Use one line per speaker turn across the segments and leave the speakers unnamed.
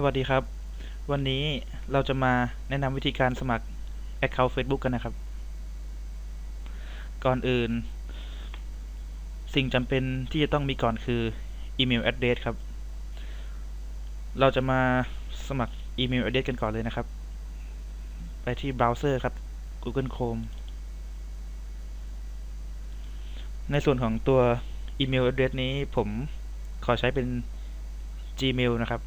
สวัสดีครับ วันนี้เราจะมาแนะนำวิธีการสมัคร Account Facebook กันนะครับ ก่อนอื่น สิ่งจำเป็นที่จะต้องมีก่อนคืออีเมล address ครับ เราจะมาสมัครอีเมล address กันก่อนเลยนะครับ ไปที่เบราว์เซอร์ครับ Google Chrome ในส่วนของตัวอีเมล address นี้ผมขอใช้เป็น Gmail นะครับ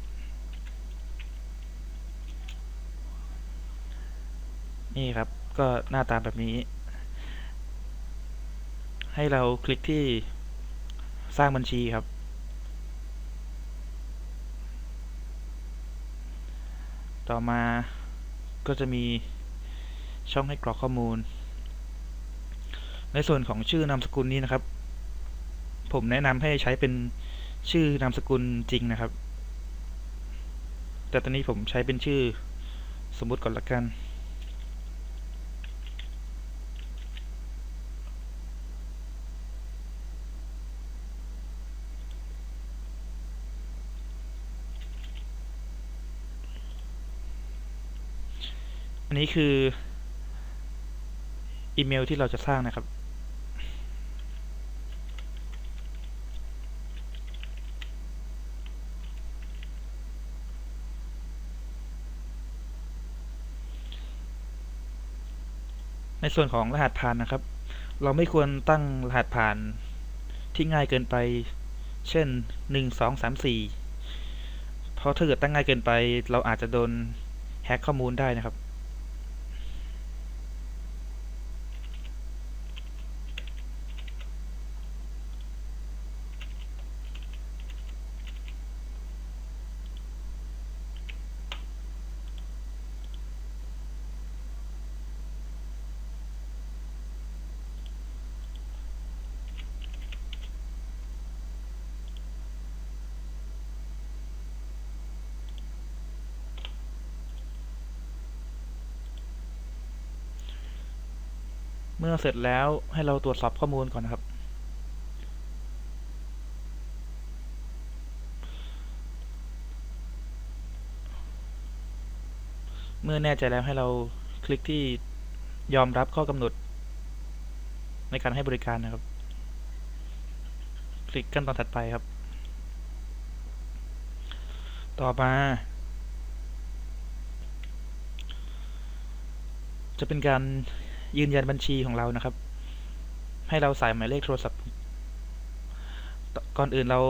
นี่ครับ ก็หน้าตาแบบนี้ ให้เราคลิกที่สร้างบัญชีครับ ต่อมาก็จะมีช่องให้กรอกข้อมูล ในส่วนของชื่อนามสกุลนี้นะครับ ผมแนะนำให้ใช้เป็นชื่อนามสกุลจริงนะครับ แต่ตอนนี้ผมใช้เป็นชื่อสมมุติก่อนละกัน อันนี้คืออีเมลที่เราจะสร้างนะครับ ในส่วนของรหัสผ่านนะครับ เราไม่ควรตั้งรหัสผ่านที่ง่ายเกินไป เช่นหนึ่งสองสามสี่เพราะถ้าเกิดตั้งง่ายเกินไป เราอาจจะโดนแฮ็กข้อมูลได้นะครับ อเสร็จแล้วให้เราตรวจสอบข้อมูลก่อนนะครับ เมื่อแน่ใจแล้วให้เราคลิกที่ยอมรับข้อกำหนด ในการให้บริการนะครับ คลิกขั้นตอนถัดไปครับ ต่อมา จะเป็นการ ยืนยันบัญชีของเรานะครับ ให้เราใส่หมายเลขโทรศัพท์ ก่อนอื่นเรา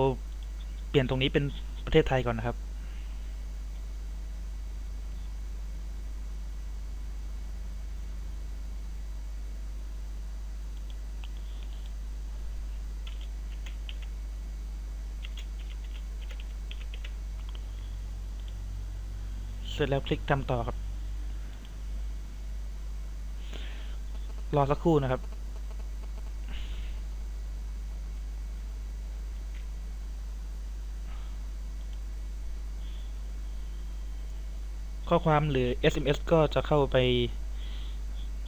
เปลี่ยนตรงนี้เป็นประเทศไทยก่อนนะครับ เสร็จแล้วคลิกทำต่อครับ รอสักครู่นะครับข้อความหรือ SMS ก็จะเข้าไป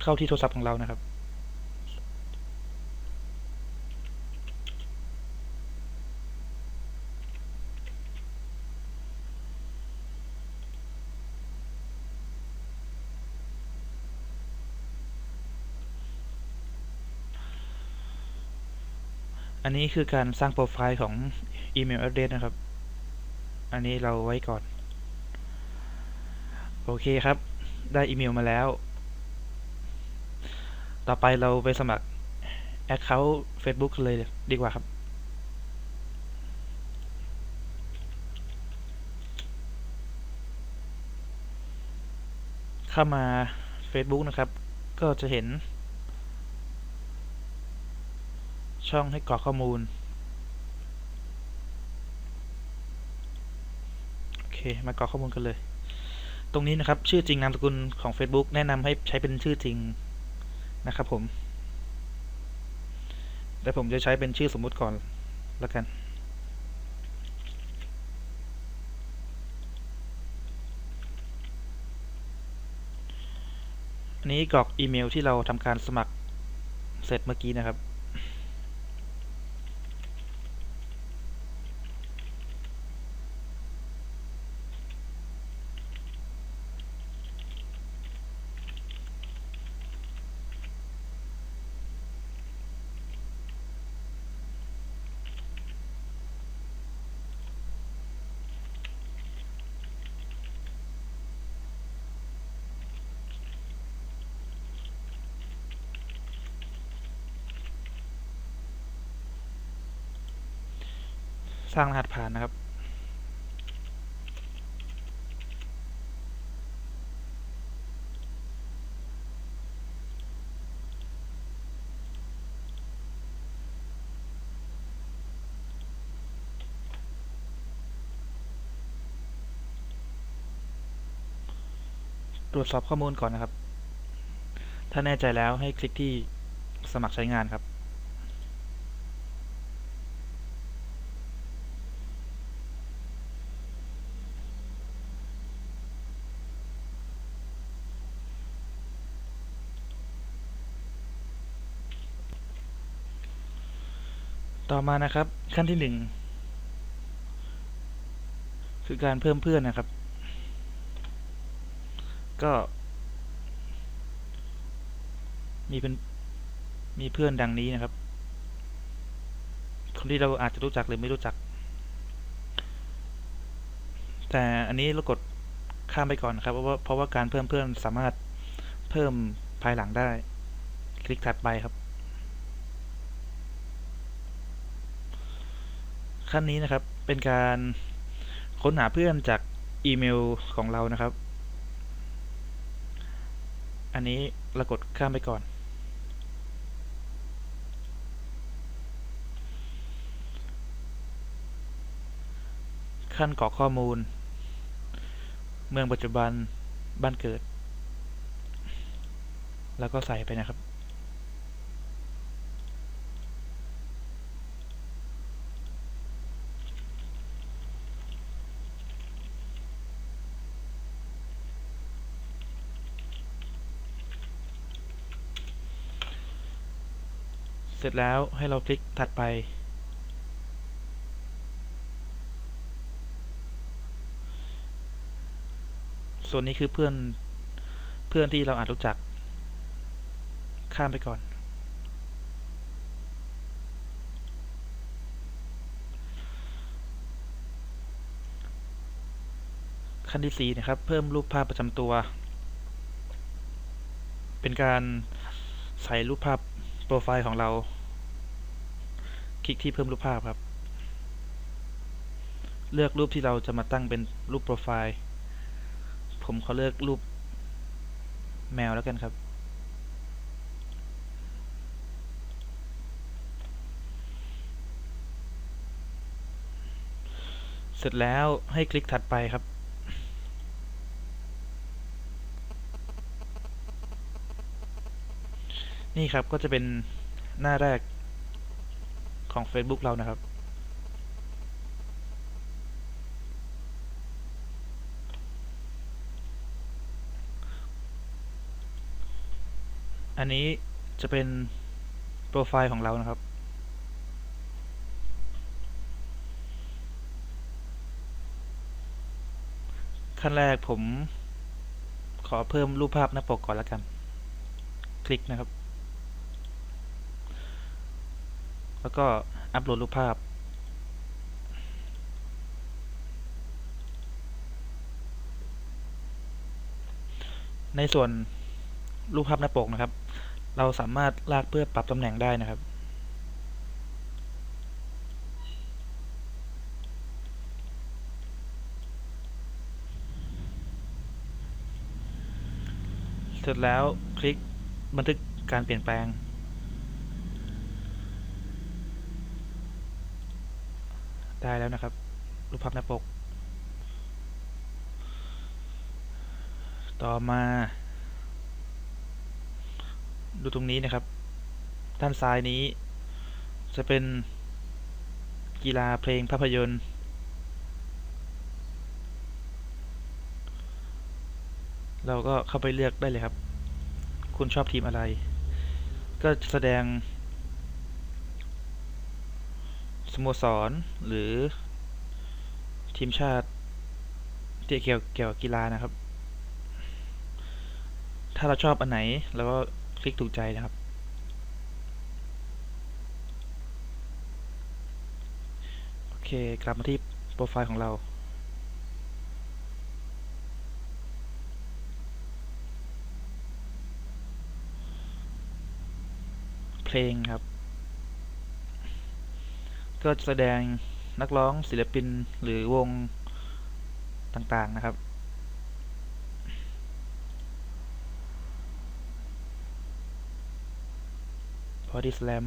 เข้าที่โทรศัพท์ของเรานะครับ นี้คือการสร้างโปรไฟล์ของอีเมล address นะครับ อันนี้เราไว้ก่อน โอเคครับ ได้อีเมลมาแล้ว ต่อไปเราไปสมัคร Account Facebook เลยดีกว่าครับเข้ามา Facebook นะครับ ก็จะเห็น ช่องให้กรอกข้อมูล โอเค มากรอกข้อมูลกันเลย ตรงนี้นะครับ ชื่อจริงนามสกุลของ Facebook แนะนำให้ใช้เป็นชื่อจริงนะครับผม แต่ผมจะใช้เป็นชื่อสมมุติก่อนแล้วกันอันนี้กรอกอีเมลที่เราทำการสมัครเสร็จเมื่อกี้นะครับ สร้างรหัสผ่านนะครับ ตรวจสอบข้อมูลก่อนนะครับ ถ้าแน่ใจแล้วให้คลิกที่สมัครใช้งานครับ ต่อมานะครับขั้นที่หนึ่งคือการเพิ่มเพื่อนนะครับ ก็ มีเป็นมีเพื่อนดังนี้นะครับ คนที่เราอาจจะรู้จักหรือไม่รู้จัก แต่อันนี้เรากดข้ามไปก่อนนะครับเพราะว่าเพราะว่าการเพิ่มเพื่อนสามารถเพิ่มภายหลังได้ คลิกถัดไปครับ ขั้นนี้นะครับเป็นการค้นหาเพื่อนจากอีเมลของเรานะครับ อันนี้เรากดข้ามไปก่อน ขั้นกรอกข้อมูล เมืองปัจจุบันบ้านเกิด แล้วก็ใส่ไปนะครับ สร็จแล้วให้เราคลิกถัดไป ส่วนนี้คือเพื่อนเพื่อนที่เราอาจรู้จัก ข้ามไปก่อน ขั้นที่สี่นะครับ เพิ่มรูปภาพประจำตัว เป็นการใส่รูปภาพโปรไฟล์ของเรา คลิกที่เพิ่มรูปภาพครับ เลือกรูปที่เราจะมาตั้งเป็นรูปโปรไฟล์ ผมขอเลือกรูปแมวแล้วกันครับ เสร็จแล้วให้คลิกถัดไปครับนี่ครับก็จะเป็นหน้าแรก ของ Facebook เรานะครับ อันนี้จะเป็น โปรไฟล์ของเรานะครับ ขั้นแรกผมขอเพิ่มรูปภาพหน้าปกก่อนแล้วกัน คลิกนะครับ แล้วก็อัปโหลดรูปภาพ ในส่วนรูปภาพหน้าปกนะครับ เราสามารถลากเพื่อปรับตำแหน่งได้นะครับเสร็จแล้วคลิกบันทึกการเปลี่ยนแปลง ได้แล้วนะครับ รูปภาพหน้าปก ต่อมา ดูตรงนี้นะครับ ด้านซ้ายนี้ จะเป็นกีฬาเพลงภาพยนตร์ เราก็เข้าไปเลือกได้เลยครับ คุณชอบทีมอะไร ก็แสดง สโมสรหรือทีมชาติที่เกี่ยวเกี่ยวกับกีฬานะครับ ถ้าเราชอบอันไหนเราก็คลิกถูกใจนะครับ โอเค กลับมาที่โปรไฟล์ของเรา เพลงครับ ก็แสดงนักร้องศิลปินหรือวงต่างๆนะครับ Body Slam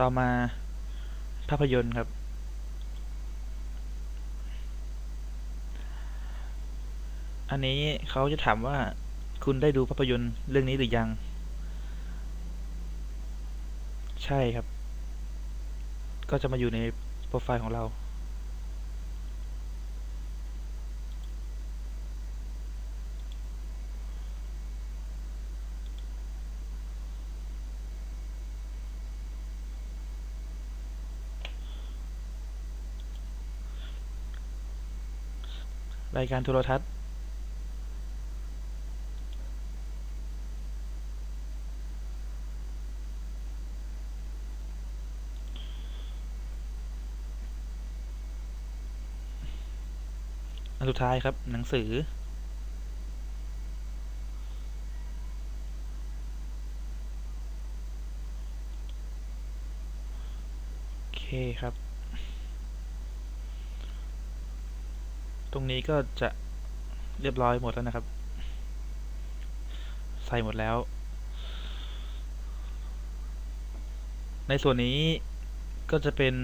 ต่อมาภาพยนตร์ครับ อันนี้เขาจะถามว่าคุณได้ดูภาพยนตร์เรื่องนี้หรือยัง ใช่ครับ ก็จะมาอยู่ในโปรไฟล์ของเรา รายการโทรทัศน์อันสุดท้ายครับหนังสือ โอเคครับ ตรงนี้ก็จะเรียบร้อยหมดแล้วนะครับ ใส่หมดแล้ว ในส่วนนี้ก็จะเป็น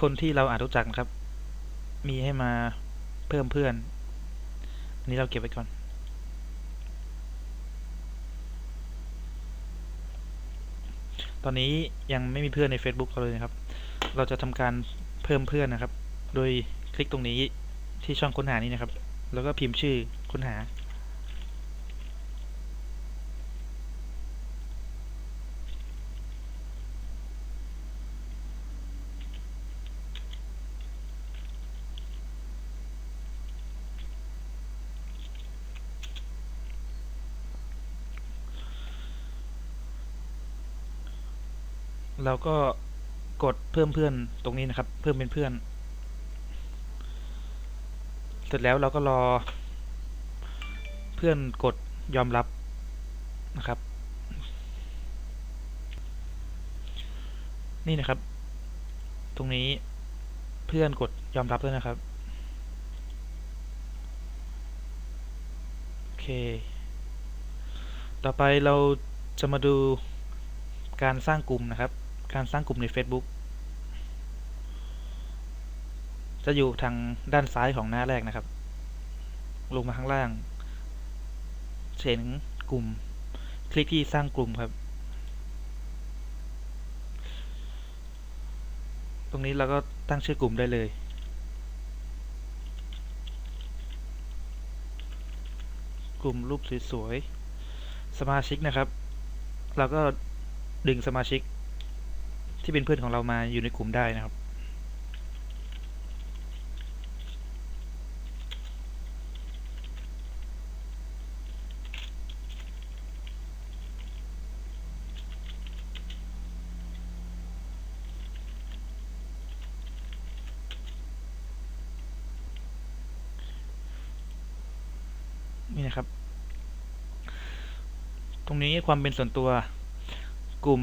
คนที่เราอาจรู้จักนะครับ มีให้มาเพิ่มเพื่อน อันนี้เราเก็บไว้ก่อน ตอนนี้ยังไม่มีเพื่อนใน Facebook เราเลยนะครับ เราจะทำการเพิ่มเพื่อนนะครับ โดยคลิกตรงนี้ ที่ช่องค้นหานี้นะครับ แล้วก็พิมพ์ชื่อค้นหา เราก็กดเพิ่มเพื่อนตรงนี้นะครับ เพิ่มเป็นเพื่อน สร็จแล้วเราก็รอ เพื่อนกดยอมรับนะครับ นี่นะครับ ตรงนี้เพื่อนกดยอมรับแล้วนะครับโอเค ต่อไปเราจะมาดูการสร้างกลุ่มนะครับ การสร้างกลุ่มใน Facebook จะอยู่ทางด้านซ้ายของหน้าแรกนะครับ ลงมาข้างล่างเห็นกลุ่ม คลิกที่สร้างกลุ่มครับ ตรงนี้เราก็ตั้งชื่อกลุ่มได้เลยกลุ่มรูปสวยๆ สมาชิกนะครับ เราก็ดึงสมาชิกที่เป็นเพื่อนของเรามาอยู่ในกลุ่มได้นะครับ นี่นะครับ ตรงนี้ ความเป็นส่วนตัว กลุ่ม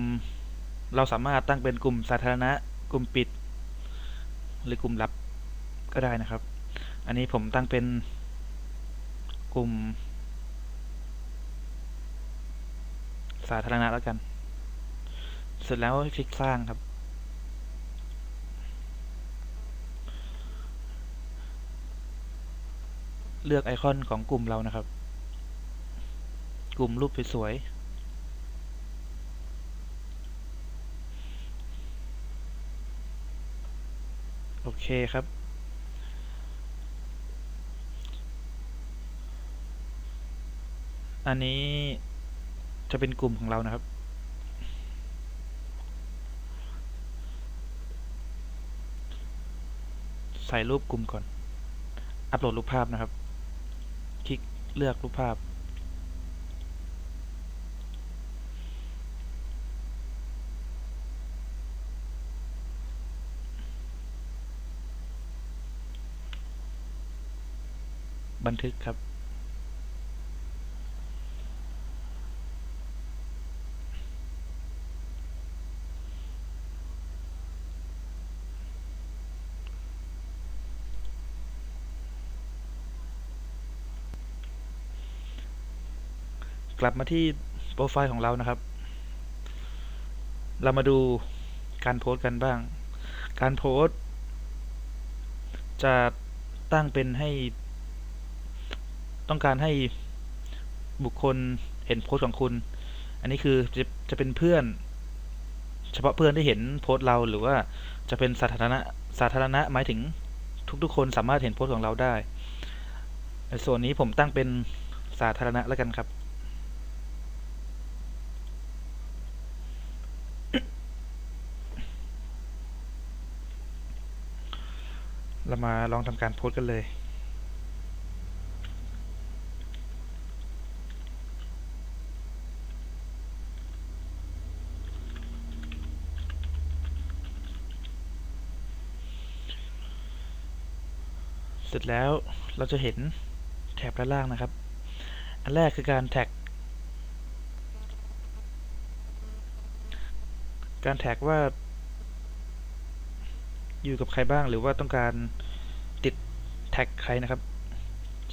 เราสามารถตั้งเป็นกลุ่มสาธารณะ กลุ่มปิด หรือกลุ่มลับก็ได้นะครับ อันนี้ผมตั้งเป็นกลุ่ม สาธารณะแล้วกัน เสร็จแล้วคลิกสร้างครับ เลือกไอคอนของกลุ่มเรานะครับ กลุ่มรูปสวยๆโอเค ครับ อันนี้จะเป็นกลุ่มของเรานะครับ ใส่รูปกลุ่มก่อน อัปโหลดรูปภาพนะครับ คลิกเลือกรูปภาพ ทึกครับ กลับมาที่โปรไฟล์ของเรานะครับ เรามาดูการโพสต์กันบ้าง การโพสต์จะตั้งเป็นให้ ต้องการให้บุคคลเห็นโพสต์ของคุณ อันนี้คือจะจะเป็นเพื่อน เฉพาะเพื่อนที่เห็นโพสต์เราหรือว่าจะเป็นสาธารณะสาธารณะหมายถึงทุกๆ คนสามารถเห็นโพสต์ของเราได้ในส่วนนี้ผมตั้งเป็นสาธารณะแล้วกันครับ เรามาลองทำการโพสต์กันเลย เสร็จแล้วเราจะเห็นแถบด้านล่างนะครับ อันแรกคือการแท็ก การแท็กว่า อยู่กับใครบ้างหรือว่าต้องการติดแท็กใครนะครับ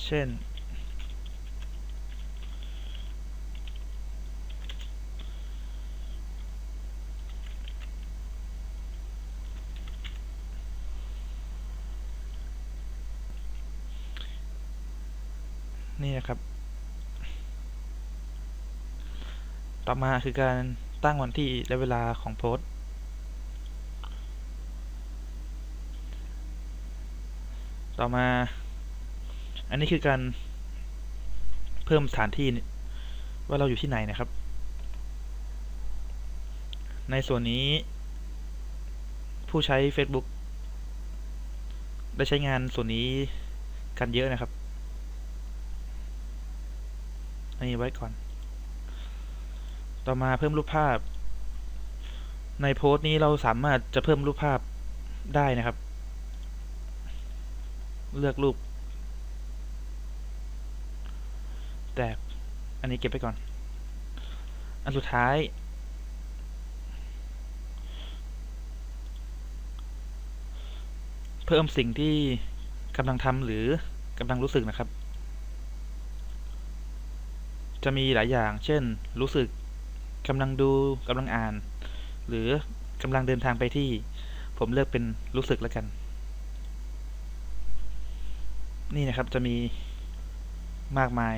เช่น นี่นะครับ ต่อมาคือการตั้งวันที่และเวลาของโพสต์ต่อมา อันนี้คือการเพิ่มสถานที่ว่าเราอยู่ที่ไหนนะครับ ในส่วนนี้ ผู้ใช้ Facebook ได้ใช้งานส่วนนี้กันเยอะนะครับ อันนี้ไว้ก่อน ต่อมาเพิ่มรูปภาพ ในโพสต์นี้เราสามารถจะเพิ่มรูปภาพได้นะครับ เลือกรูป แต่อันนี้เก็บไปก่อน อันสุดท้าย เพิ่มสิ่งที่กำลังทำหรือกำลังรู้สึกนะครับ จะมีหลายอย่าง เช่น รู้สึกกำลังดูกำลังอ่าน หรือกำลังเดินทางไปที่ ผมเลือกเป็นรู้สึกแล้วกัน นี่นะครับจะมีมากมาย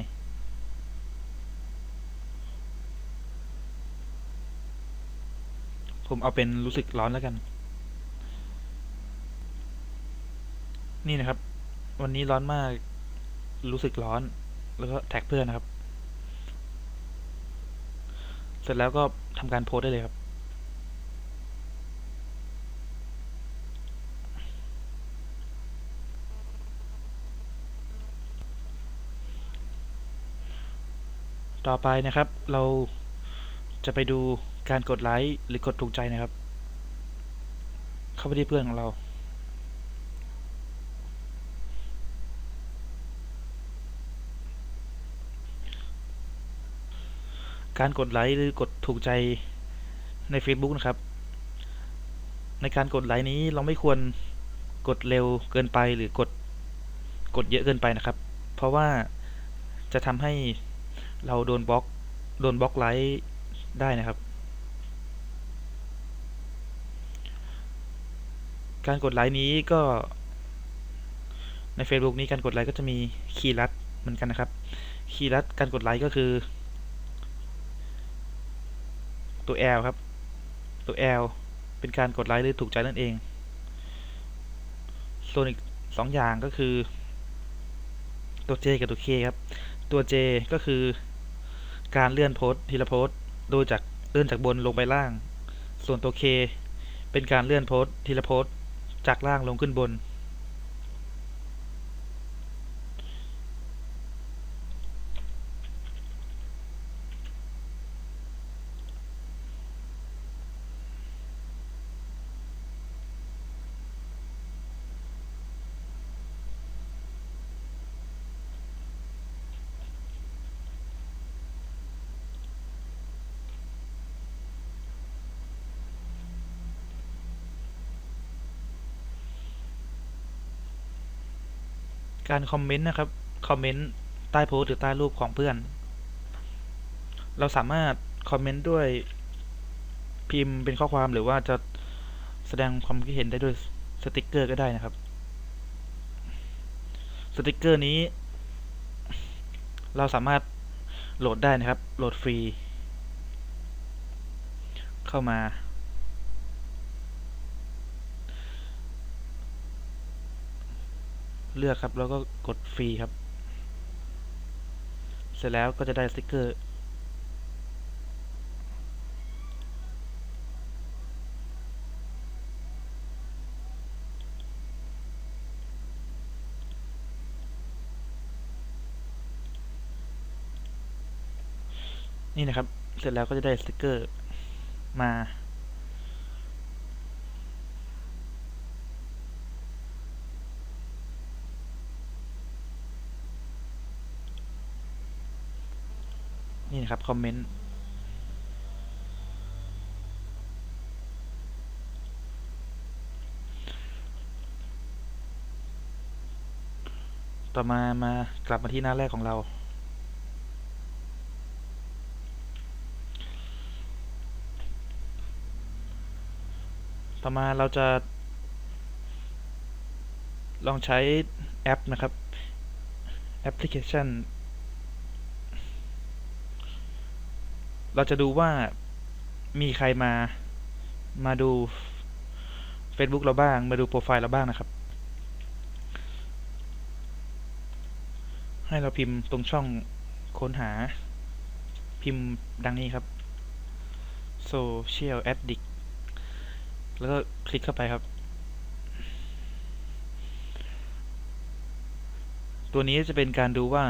ผมเอาเป็นรู้สึกร้อนแล้วกัน นี่นะครับ วันนี้ร้อนมากรู้สึกร้อน แล้วก็แท็กเพื่อนนะครับ เสร็จแล้วก็ทำการโพสต์ได้เลยครับ ต่อไปนะครับ เราจะไปดูการกดไลค์หรือกดถูกใจนะครับ เข้าไปที่เพื่อนของเรา การกดไลค์หรือกดถูกใจใน Facebook นะครับ ในการกดไลค์นี้เราไม่ควรกดเร็วเกินไปหรือกดกดเยอะเกินไปนะครับ เพราะว่าจะทำให้เราโดนบล็อกโดนบล็อกไลค์ได้นะครับ การกดไลค์นี้ก็ใน Facebook นี้การกดไลค์ก็จะมีคีย์ลัดเหมือนกันนะครับ คีย์ลัดการกดไลค์ก็คือ ตัว L ครับ ตัว L เป็นการกดไลค์หรือถูกใจนั่นเอง ส่วนอีกสองอย่างก็คือ ตัว J กับตัว K ครับ ตัว J ก็คือการเลื่อนโพสทีละโพสโดยจากเลื่อนจากบนลงไปล่าง ส่วนตัว K เป็นการเลื่อนโพสทีละโพสจากล่างลงขึ้นบน การคอมเมนต์นะครับคอมเมนต์ใต้โพสต์หรือใต้รูปของเพื่อน เราสามารถคอมเมนต์ด้วยพิมพ์เป็นข้อความหรือว่าจะแสดงความคิดเห็นได้ด้วยสติกเกอร์ก็ได้นะครับ สติกเกอร์นี้ เราสามารถโหลดได้นะครับ โหลดฟรี เข้ามา เลือกครับ แล้วก็กดฟรีครับ เสร็จแล้วก็จะได้สติกเกอร์นี่นะครับ เสร็จแล้วก็จะได้สติกเกอร์มา นะครับ คอมเมนต์ ต่อมามากลับมาที่หน้าแรกของเรา ต่อมาเราจะ ลองใช้แอปนะครับแอปพลิเคชัน เราจะดูว่ามีใครมามาดู Facebook เราบ้าง มาดูโปรไฟล์เราบ้างนะครับ ให้เราพิมพ์ตรงช่องค้นหาพิมพ์ดังนี้ครับ social addict แล้วก็คลิกเข้าไปครับ ตัวนี้จะเป็นการดูว่า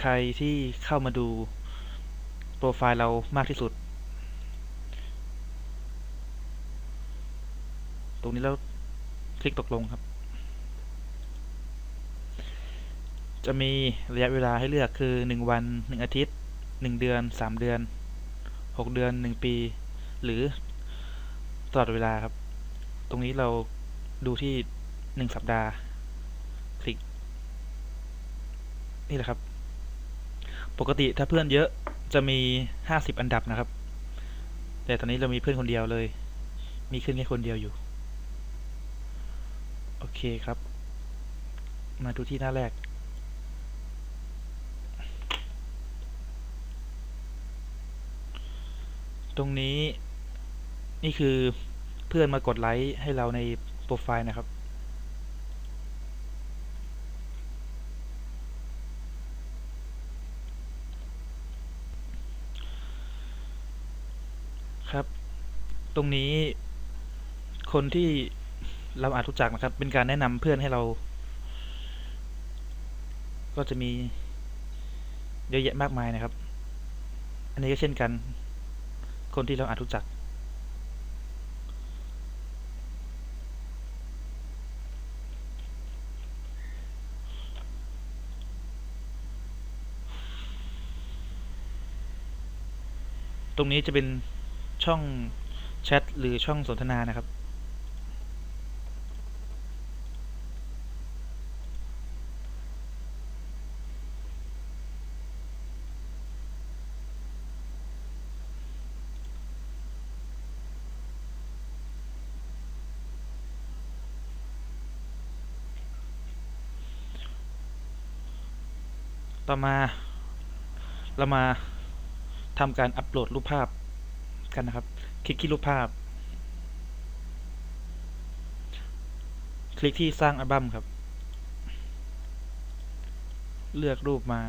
ใครที่เข้ามาดู ปรไฟล์เรามากที่สุด ตรงนี้แล้วคลิกตกลงครับ จะมีระยะเวลาให้เลือกคือ 1 วัน 1 อาทิตย์ 1 เดือน 3 เดือน 6 เดือน 1 ปี หรือตลอดเวลาครับ ตรงนี้เราดูที่ 1 สัปดาห์ คลิก นี่แหละครับ ปกติถ้าเพื่อนเยอะ จะมี50อันดับนะครับ แต่ตอนนี้เรามีเพื่อนคนเดียวเลย มีขึ้นแค่คนเดียวอยู่ โอเคครับ มาดูที่หน้าแรกตรงนี้นี่คือเพื่อนมากดไลค์ให้เราในโปรไฟล์นะครับ ครับ ตรงนี้คนที่เราอาจรู้จักนะครับ เป็นการแนะนำเพื่อนให้เรา ก็จะมีเยอะแยะมากมายนะครับ อันนี้ก็เช่นกัน คนที่เราอาจรู้จัก ตรงนี้จะเป็น ช่องแชทหรือช่องสนทนานะครับ ต่อมาเรามาทำการอัปโหลดรูปภาพ กันนะครับ คลิกที่รูปภาพ คลิกที่สร้างอัลบั้มครับ เลือกรูปมา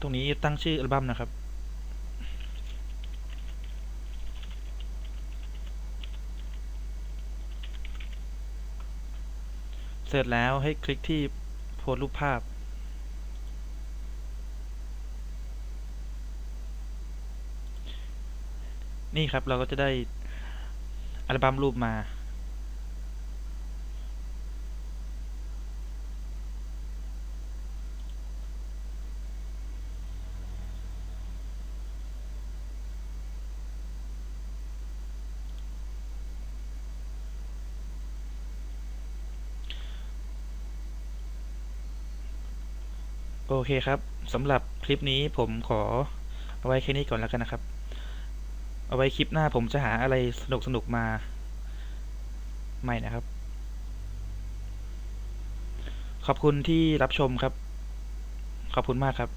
ตรงนี้ตั้งชื่ออัลบั้มนะครับ เสร็จแล้วให้คลิกที่โพสรูปภาพ นี่ครับเราก็จะได้อัลบั้มรูปมา เคครับสำหรับคลิปนี้ผมขอเอาไว้แค่นี้ก่อนแล้วกันนะครับ เอาไว้คลิปหน้าผมจะหาอะไรสนุกสนุกมาใหม่นะครับ ขอบคุณที่รับชมครับ ขอบคุณมากครับ